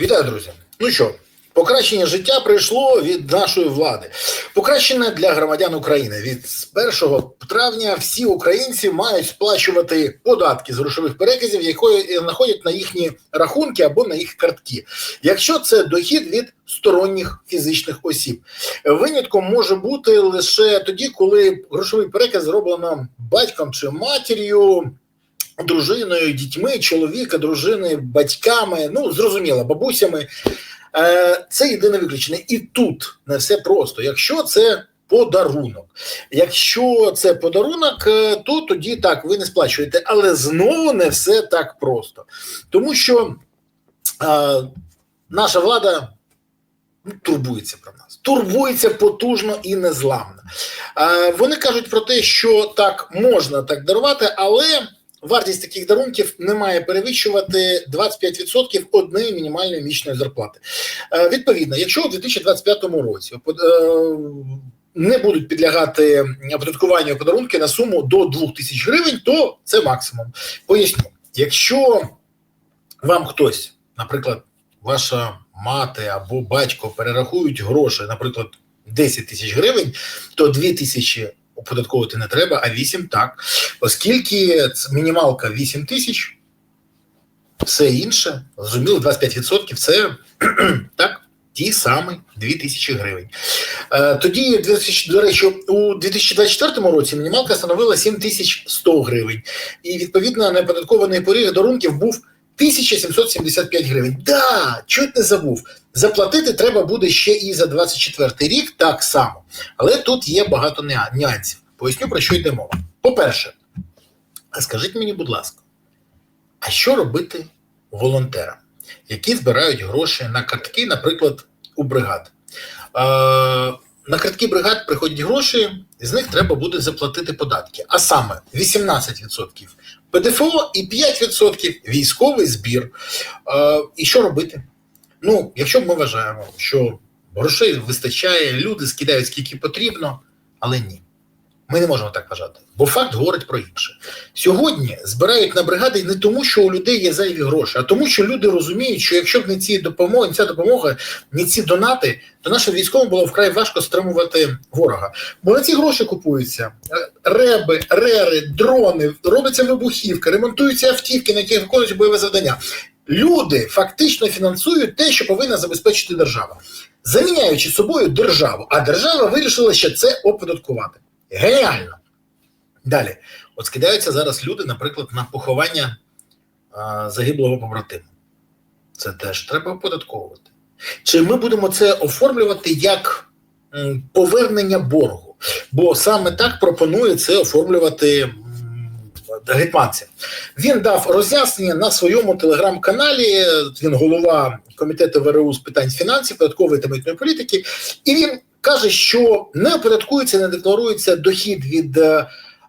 Вітаю, друзі. Ну що, покращення життя прийшло від нашої влади. Покращення для громадян України. Від 1 травня всі українці мають сплачувати податки з грошових переказів, які знаходять на їхні рахунки або на їх картки. Якщо це дохід від сторонніх фізичних осіб, винятком може бути лише тоді, коли грошовий переказ зроблено батьком чи матір'ю дружиною, дітьми, чоловіка, дружини, батьками, ну зрозуміло, бабусями. Е, Це єдине виключення. І тут не все просто. Якщо це подарунок, якщо це подарунок, е, то тоді так ви не сплачуєте, але знову не все так просто, тому що е, наша влада. ну, Турбується про нас, турбується потужно і незламно. Вони кажуть про те, що так можна так дарувати, але вартість таких дарунків не має перевищувати 25% однієї мінімальної місячної зарплати. Е, Відповідно, якщо у 2025 році е, не будуть підлягати оподаткуванню подарунки на суму до 2000 гривень, то це максимум. Поясню, якщо вам хтось, наприклад, ваша мати або батько перерахують гроші, наприклад, 10 тисяч гривень, то 2 тисячі оподатковувати не треба, а 8 так. Оскільки мінімалка 8 тисяч, все інше, зрозуміло, 25% це так. Ті самі 2 тисячі гривень. Е, Тоді, до речі, у 2024 році мінімалка становила 7100 гривень. І відповідно неоподаткований поріг дарунків був 1775 гривень. Да, чуть не забув. Заплатити треба буде ще і за 24 рік так само. Але тут є багато нюансів. Поясню, про що йде мова. По-перше, скажіть мені, будь ласка, а що робити волонтерам, які збирають гроші на картки, наприклад, у бригад? Е, на картки бригад приходять гроші, з них треба буде заплатити податки. А саме 18% ПДФО і 5% військовий збір. Е, і що робити? Ну, якщо ми вважаємо, що грошей вистачає, люди скидають скільки потрібно, але ні. Ми не можемо так вважати, бо факт говорить про інше. Сьогодні збирають на бригади не тому, що у людей є зайві гроші, а тому, що люди розуміють, що якщо б не ці допомоги, не ця допомога, не ці донати, то нашим військовим було вкрай важко стримувати ворога. Бо на ці гроші купуються реби, рери, дрони, робиться вибухівка, ремонтуються автівки, на яких виконують бойове завдання. Люди фактично фінансують те, що повинна забезпечити держава, заміняючи собою державу. А держава вирішила ще це оподаткувати. Геніально. Далі, от скидаються зараз люди, наприклад, на поховання а, загиблого побратима. Це теж треба оподатковувати. Чи ми будемо це оформлювати як повернення боргу? Бо саме так пропонує це оформлювати гетьманця. Він дав роз'яснення на своєму телеграм-каналі. Він голова комітету ВРУ з питань фінансів, податкової та митної політики, і він каже, що не оподаткується, не декларується дохід від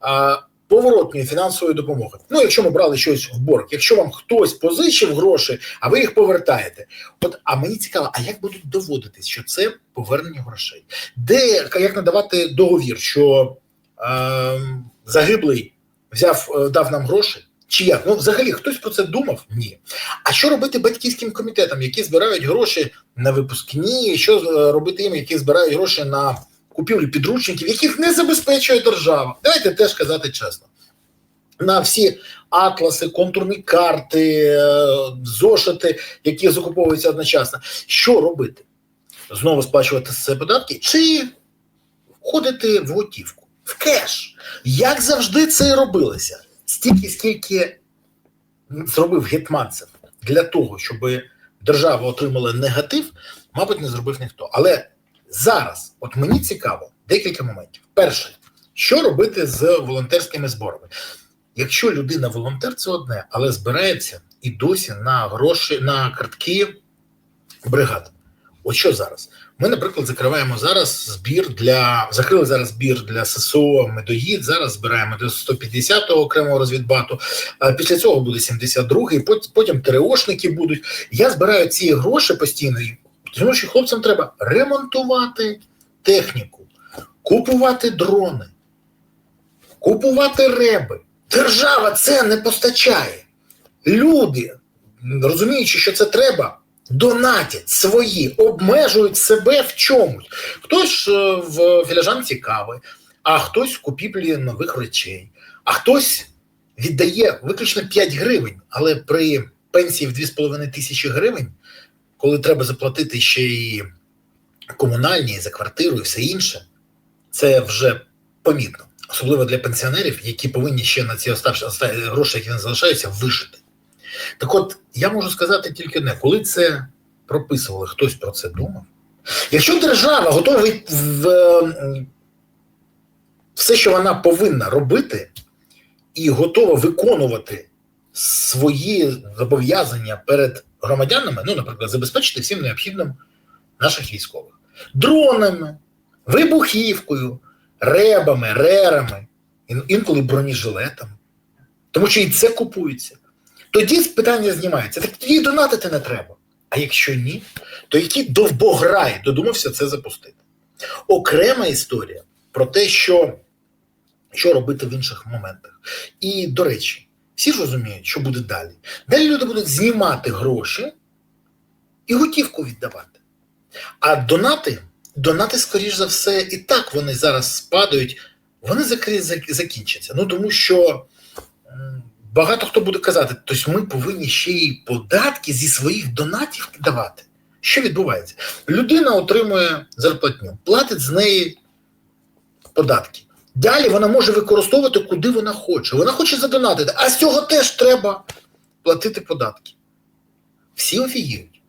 а, поворотної фінансової допомоги. Ну, якщо ми брали щось в борг, якщо вам хтось позичив гроші, а ви їх повертаєте. От, а мені цікаво, а як будуть доводитись, що це повернення грошей? Де як надавати договір, що е, загиблий взяв, дав нам гроші? Чи як? Ну, взагалі, хтось про це думав? Ні. А що робити батьківським комітетам, які збирають гроші на випускні? Що робити їм, які збирають гроші на купівлю підручників, яких не забезпечує держава? Давайте теж казати чесно. На всі атласи, контурні карти, зошити, які закуповуються одночасно. Що робити? Знову сплачувати це податки? Чи входити в готівку, в кеш? Як завжди це робилося? Стільки, скільки зробив гетманцев для того, щоб держава отримала негатив, мабуть, не зробив ніхто. Але зараз, от мені цікаво, декілька моментів. Перше, що робити з волонтерськими зборами? Якщо людина волонтер, це одне, але збирається і досі на гроші на картки бригад. От що зараз? Ми, наприклад, закриваємо зараз збір для закрили зараз збір для ССО медоїд. Зараз збираємо до 150-го окремого розвідбату. Після цього буде 72-й, потім ТРОшники будуть. Я збираю ці гроші постійно, тому що хлопцям треба ремонтувати техніку, купувати дрони, купувати реби. Держава це не постачає. Люди, розуміючи, що це треба, донатять свої, обмежують себе в чомусь. Хтось е, в філіжанці кави, а хтось в купівлі нових речей, а хтось віддає виключно 5 гривень, але при пенсії в 2,5 тисячі гривень, коли треба заплатити ще і комунальні, за квартиру, і все інше, це вже помітно. Особливо для пенсіонерів, які повинні ще на ці оставші гроші, які не залишаються, вижити. Так от, я можу сказати тільки одне, коли це прописували, хтось про це думав. Якщо держава готова в, все, що вона повинна робити, і готова виконувати свої зобов'язання перед громадянами, ну, наприклад, забезпечити всім необхідним наших військових дронами, вибухівкою, ребами, рерами, інколи бронежилетами. Тому що і це купується. Тоді питання знімається. Так тоді донатити не треба. А якщо ні, то який довбограй додумався це запустити. Окрема історія про те, що, що робити в інших моментах. І, до речі, всі ж розуміють, що буде далі. Далі люди будуть знімати гроші і готівку віддавати. А донати, донати, скоріш за все, і так вони зараз спадають, вони закінчаться. Ну тому що багато хто буде казати, тобто ми повинні ще й податки зі своїх донатів давати. Що відбувається? Людина отримує зарплатню, платить з неї податки. Далі вона може використовувати куди вона хоче. Вона хоче задонатити, а з цього теж треба платити податки. Всі офігіють.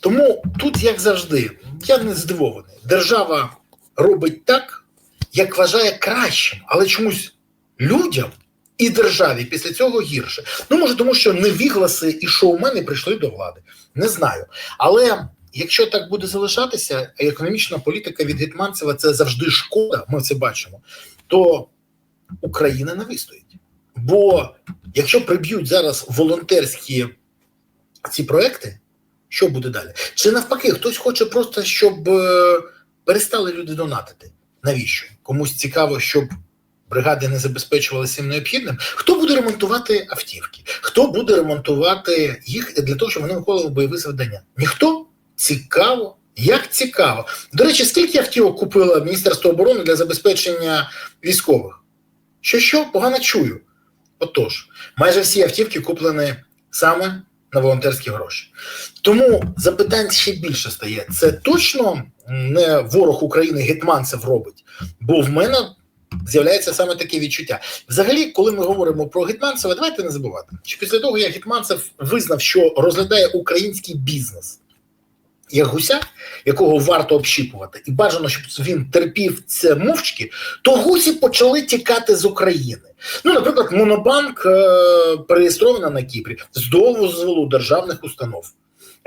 Тому тут, як завжди, я не здивований. Держава робить так, як вважає кращим, але чомусь людям і державі після цього гірше. Ну, може, тому що невігласи і шоумени прийшли до влади. Не знаю. Але якщо так буде залишатися, економічна політика від Гетманцева це завжди шкода, ми це бачимо, то Україна не вистоїть. Бо якщо приб'ють зараз волонтерські ці проекти, що буде далі? Чи навпаки, хтось хоче просто, щоб е, перестали люди донатити? Навіщо? Комусь цікаво, щоб бригади не забезпечували всім необхідним. Хто буде ремонтувати автівки? Хто буде ремонтувати їх для того, щоб вони виконували бойові завдання? Ніхто цікаво. Як цікаво. До речі, скільки автівок купило Міністерство оборони для забезпечення військових? Що що? Погано чую. Отож, майже всі автівки куплені саме на волонтерські гроші. Тому запитань ще більше стає. Це точно не ворог України Гетманцев робить, бо в мене з'являється саме таке відчуття. Взагалі, коли ми говоримо про Гетманцева, давайте не забувати, що після того, як Гетманцев визнав, що розглядає український бізнес як гуся, якого варто общіпувати, і бажано, щоб він терпів це мовчки, то гусі почали тікати з України. Ну, наприклад, Монобанк е, переєстрована на Кіпрі з дозволу державних установ.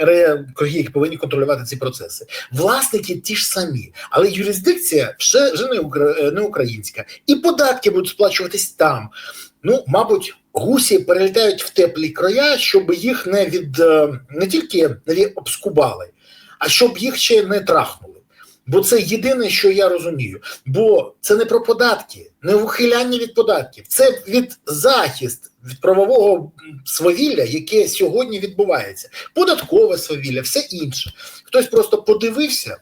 Ре- які повинні контролювати ці процеси. Власники ті ж самі, але юрисдикція вже, е, не українська, і податки будуть сплачуватись там. Ну, мабуть, гусі перелітають в теплі края, щоб їх не від е, не тільки не обскубали, а щоб їх ще не трахнули. Бо це єдине, що я розумію. Бо це не про податки, не ухиляння від податків, це від захист від правового свавілля, яке сьогодні відбувається. Податкове свавілля, все інше. Хтось просто подивився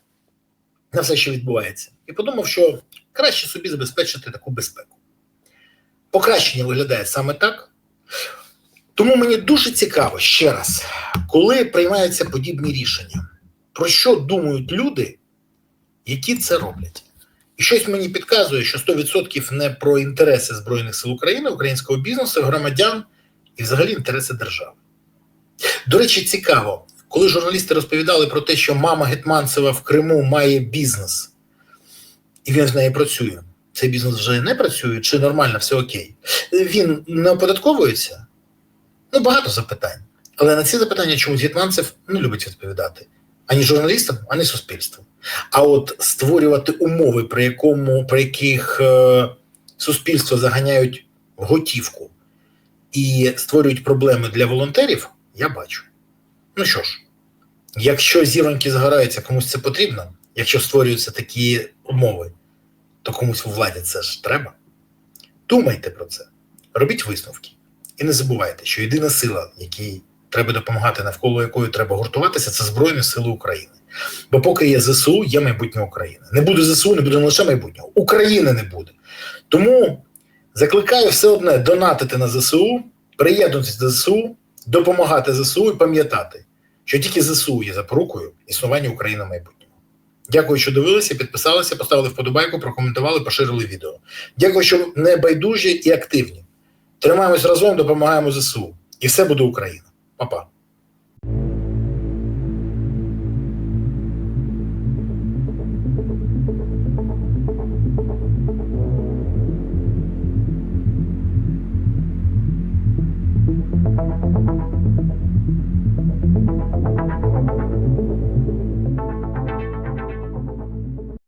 на все, що відбувається, і подумав, що краще собі забезпечити таку безпеку. Покращення виглядає саме так. Тому мені дуже цікаво ще раз, коли приймаються подібні рішення, про що думають люди, які це роблять. І щось мені підказує, що 100% не про інтереси Збройних сил України, українського бізнесу, громадян і взагалі інтереси держави. До речі, цікаво, коли журналісти розповідали про те, що мама Гетманцева в Криму має бізнес, і він з нею працює. Цей бізнес вже не працює, чи нормально, все окей. Він не оподатковується? Ну, багато запитань. Але на ці запитання чомусь Гетманцев не любить відповідати ані журналістам, ані суспільству. А от створювати умови, при якому при яких е, суспільство заганяють готівку і створюють проблеми для волонтерів, я бачу. Ну що ж, якщо зіроньки згораються, комусь це потрібно, якщо створюються такі умови, то комусь у владі це ж треба. Думайте про це, робіть висновки. І не забувайте, що єдина сила, якій треба допомагати, навколо якої треба гуртуватися, це Збройні Сили України. Бо поки є ЗСУ, є майбутнє України. Не буде ЗСУ, не буде не лише майбутнього. України не буде. Тому закликаю все одне донатити на ЗСУ, приєднуватися до ЗСУ, допомагати ЗСУ і пам'ятати, що тільки ЗСУ є запорукою існування України в майбутньому. Дякую, що дивилися, підписалися, поставили вподобайку, прокоментували, поширили відео. Дякую, що не байдужі і активні. Тримаємось разом, допомагаємо ЗСУ. І все буде Україна. Papa.